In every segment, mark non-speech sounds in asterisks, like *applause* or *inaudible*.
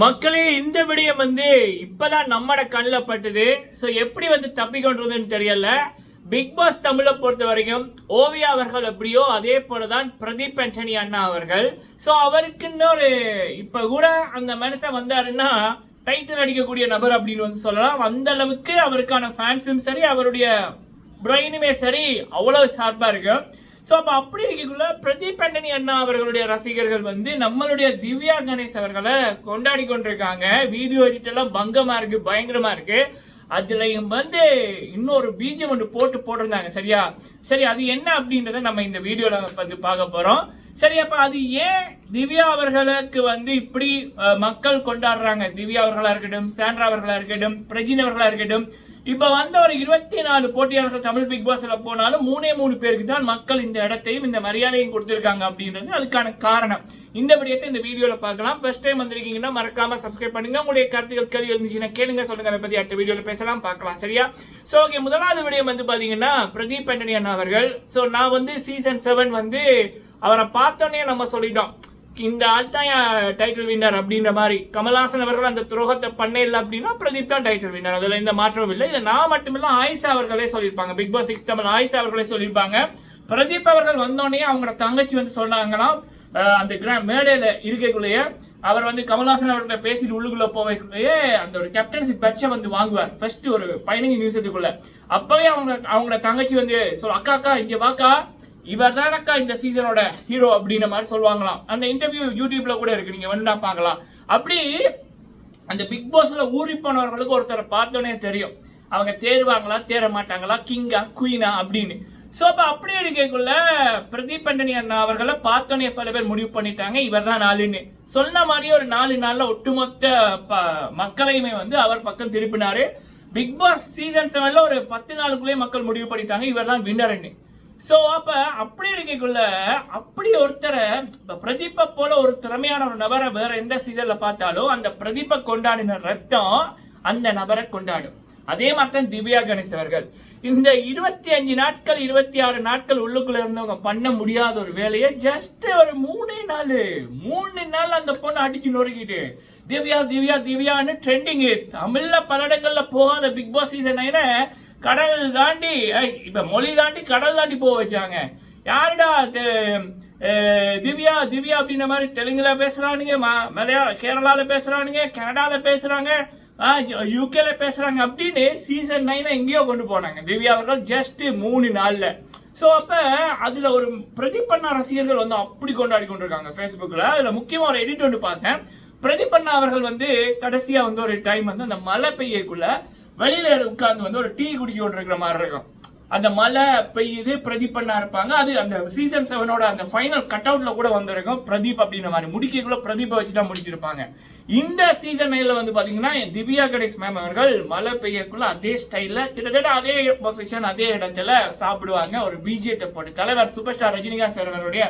மக்களே இந்த விடயம் வந்து இப்பதான் நம்மட கண்ணில் பட்டுது. ஸோ எப்படி வந்து தப்பிக்கொண்டதுன்னு தெரியல. பிக் பாஸ் தமிழை பொறுத்த வரைக்கும் ஓவியா அவர்கள் எப்படியோ அதே போலதான் பிரதீப் ஆண்டனி அண்ணா அவர்கள். ஸோ அவருக்கு இன்னொரு இப்ப கூட அந்த மனுஷன் வந்தாருன்னா டைட்டில் அடிக்கக்கூடிய நபர் அப்படின்னு வந்து சொல்லலாம். அந்த அளவுக்கு அவருக்கான ஃபேன்ஸும் சரி அவருடைய பிரெயினுமே சரி அவ்வளவு ஷார்ப்பா இருக்கும் ஸோ அப்போ அப்படி இருக்கக்குள்ள பிரதீப் அண்டனி அண்ணா அவர்களுடைய ரசிகர்கள் வந்து நம்மளுடைய திவ்யா கணேஷ் அவர்களை கொண்டாடி கொண்டிருக்காங்க. வீடியோ எடிட்டெல்லாம் பங்கமாக இருக்குது இருக்கு இருக்குது இருக்கு. வந்து இன்னொரு பீஜம் ஒன்று போட்டு போட்டிருந்தாங்க சரியா? சரி அது என்ன அப்படின்றத நம்ம இந்த வீடியோவில் வந்து பார்க்க போகிறோம் சரி அப்ப அது ஏன் திவ்யா அவர்களுக்கு வந்து இப்படி மக்கள் கொண்டாடுறாங்க? திவ்யா அவர்களா இருக்கட்டும் சாண்ட்ரா அவர்களா இருக்கட்டும் பிரஜின் அவர்களா இருக்கட்டும் இப்போ வந்த ஒரு இருபத்தி நாலு போட்டியாளர்கள் தமிழ் பிக் பாஸ்ல போனாலும் மூணே மூணு பேருக்கு தான் மக்கள் இந்த இடத்தையும் இந்த மரியாதையும் கொடுத்துருக்காங்க அப்படின்றது அதுக்கான காரணம். இந்த விடயத்தை இந்த வீடியோவில் பார்க்கலாம். ஃபர்ஸ்ட் டைம் வந்திருக்கீங்கன்னா மறக்காம சப்ஸ்கிரைப் பண்ணுங்க. உங்களுடைய கருத்துக்கள் கேள்வி இருந்துச்சுன்னா கேளுங்க. சொல்லுங்க. அதை பற்றி அடுத்த வீடியோவில் பேசலாம். பார்க்கலாம். சரியா? ஸோ ஓகே முதலாவது விடயம் வந்து பார்த்தீங்கன்னா பிரதீப் ஆண்டனி அண்ணா அவர்கள். ஸோ நான் வந்து சீசன் செவன் வந்து அவரை பார்த்தோன்னே நம்ம சொல்லிட்டோம். இந்த ஆள் தான் டைட்டில் வின்னர் அப்படின்ற மாதிரி கமல்ஹாசன் அவர்கள் அந்த துரோகத்தை பண்ண இல்லை அப்படின்னா பிரதீப் தான் டைட்டில் வின்னர் அதில் எந்த மாற்றமும் இல்லை. இதை நான் மட்டுமில்ல ஆயிஷா அவர்களே சொல்லியிருப்பாங்க. Bigg Boss six Tamil Ayesha அவர்களே சொல்லியிருப்பாங்க. பிரதீப் அவர்கள் வந்தோடனே அவங்களோட தங்கச்சி வந்து சொன்னாங்கன்னா அந்த கிரா மேடையில் இருக்கக்குள்ளேயே அவர் வந்து கமல்ஹாசன் அவர்கிட்ட பேசிட்டு உள்ளுக்குள்ள போவதுக்குள்ளேயே அந்த ஒரு கேப்டன்சி பட்சை வந்து வாங்குவார். ஃபர்ஸ்ட் ஒரு பதினஞ்சு நிமிஷத்துக்குள்ள அப்பவே அவங்க அவங்களோட தங்கச்சி வந்து சொல் அக்கா அக்கா இங்கே வாக்கா. இவர் தானக்கா இந்த சீசனோட ஹீரோ அப்படின்ற மாதிரி சொல்லுவாங்களாம். அந்த இன்டர்வியூ யூடியூப்ல கூட இருக்கு நீங்க வேணா பார்க்கலாம். அப்படி அந்த பிக் பாஸ்ல ஊறி போனவர்களுக்கு ஒருத்தரை பார்த்தோன்னே தெரியும். அவங்க தேர்வாங்களா தேர மாட்டாங்களா கிங்கா குயினா அப்படின்னு. ஸோ அப்போ அப்படி இருக்கக்குள்ள பிரதீப் ஆண்டனி அண்ணா அவர்களை பார்த்தோன்னே பல பேர் முடிவு பண்ணிட்டாங்க இவர் தான் நாலுன்னு. சொன்ன மாதிரியே ஒரு நாலு நாளில் ஒட்டுமொத்த ப- மக்களையுமே வந்து அவர் பக்கம் திருப்பினாரு. பிக் பாஸ் சீசன் செவனில் ஒரு பத்து நாளுக்குள்ளேயே மக்கள் முடிவு பண்ணிட்டாங்க இவர் தான் வின்னர்னு ஸோ அப்போ அப்படி இருக்கக்குள்ள அப்படி ஒருத்தரை இப்போ பிரதீப்பை போல ஒரு திறமையான ஒரு நபரை வேற எந்த சீசனில் பார்த்தாலும் அந்த பிரதீப்பை கொண்டாடின ரத்தம் அந்த நபரை கொண்டாடும். அதே மாதிரி தான் திவ்யா கணேஷ் அவர்கள். இந்த இருபத்தி அஞ்சு நாட்கள் இருபத்தி ஆறு நாட்கள் உள்ளுக்குள்ள இருந்தவங்க பண்ண முடியாத ஒரு வேலையை ஜஸ்ட் ஒரு மூணே நாள் மூணு நாள் அந்த பொண்ணு அடிச்சு நொறுக்கிட்டு திவ்யா திவ்யா திவ்யான்னு ட்ரெண்டிங் தமிழ்ல பல இடங்கள்ல போகாத பிக் பாஸ் சீசன் நைனை கடல் தாண்டி இப்போ மொழி தாண்டி கடல் தாண்டி போக வச்சாங்க. யாருடா திவ்யா திவ்யா அப்படின்ற மாதிரி தெலுங்குல பேசுகிறானுங்க ம- மலையாள கேரளாவில் பேசுகிறானுங்க கனடாவில் பேசுகிறாங்க யூகேல பேசுகிறாங்க அப்படின்னு சீசன் நைனை எங்கேயோ கொண்டு போனாங்க. திவ்யா அவர்கள் ஜஸ்ட் மூணு நாளில். ஸோ அப்போ அதில் ஒரு பிரதிபண்ணா ரசிகர்கள் வந்து அப்படி கொண்டாடி கொண்டிருக்காங்க ஃபேஸ்புக்கில் அதில் முக்கியமாக ஒரு எடிட் ஒன்று பார்த்தேன். பிரதிபண்ணா அவர்கள் வந்து கடைசியாக வந்து ஒரு டைம் வந்து அந்த மழை பெய்யக்குள்ளே வெளியில உட்காந்து வந்து ஒரு டீ குடிக்க கொண்டிருக்கிற மாதிரி இருக்கும். அந்த மழை பெய்யுது பிரதீப்பண்ணா இருப்பாங்க. அது அந்த சீசன் செவனோட அந்த ஃபைனல் கட் அவுட்ல கூட வந்திருக்கும். பிரதீப் அப்படின்ற மாதிரி. முடிக்கக்குள்ள பிரதீப்பை வச்சு தான் முடிச்சிருப்பாங்க. இந்த சீசன் வந்து பாத்தீங்கன்னா திவ்யா கணேஷ் மேம் அவர்கள் மழை பெய்யக்குள்ள அதே ஸ்டைல்ல கிட்டத்தட்ட அதே பொசிஷன் அதே இடத்துல சாப்பிடுவாங்க. ஒரு பிஜேத்தை போட்டு தலைவர் சூப்பர் ஸ்டார் ரஜினிகாந்த் சார் அவருடைய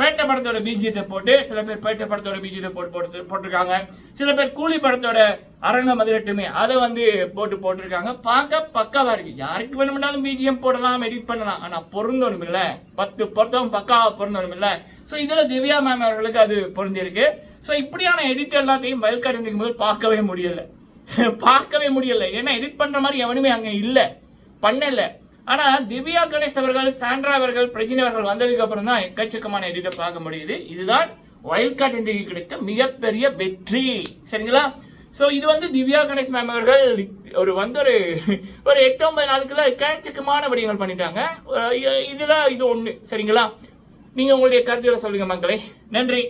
பேட்டை படத்தோட பீஜியத்தை போட்டு சில பேர் பேட்டை படத்தோட பீஜியத்தை போட்டு போட்டு போட்டிருக்காங்க. சில பேர் கூலி படத்தோட அரங்க மதுரட்டுமே அதை வந்து போட்டு போட்டிருக்காங்க. பார்க்க பக்காவா இருக்கு. யாருக்கு வேணும்னாலும் பிஜிஎம் போடலாம் எடிட் பண்ணலாம். ஆனா பொருந்தணும் இல்ல. பத்து பொருத்தம் பக்காவா பொருந்தணும் இல்ல. சோ இதுல திவ்யா மேம் அவர்களுக்கு அது பொருந்திருக்கு. சோ இப்படியான எடிட் எல்லாத்தையும் வயல்காடு போது பார்க்கவே முடியல. *laughs* பார்க்கவே முடியல. ஏன்னா எடிட் பண்ற மாதிரி எவனுமே அங்க இல்ல. பண்ணல. ஆனா திவ்யா கணேஷ் அவர்கள் சாண்ட்ரா அவர்கள் பிரஜினி அவர்கள் வந்ததுக்கு அப்புறம் தான் எக்கச்சக்கமான எடிட்டை பார்க்க முடியுது. இதுதான் வைல்ட் கார்டு இன்றைக்கு கிடைத்த மிகப்பெரிய வெற்றி. சரிங்களா? ஸோ இது வந்து திவ்யா கணேஷ் மேம் அவர்கள் ஒரு வந்து ஒரு ஒரு எட்டு ஒன்பது நாளுக்குள்ள எக்கச்சக்கமான விடயங்கள் பண்ணிட்டாங்க. அஹ் இது ஒன்று சரிங்களா? நீங்கள் உங்களுடைய கருத்துக்களை சொல்லுங்க மக்களே. நன்றி.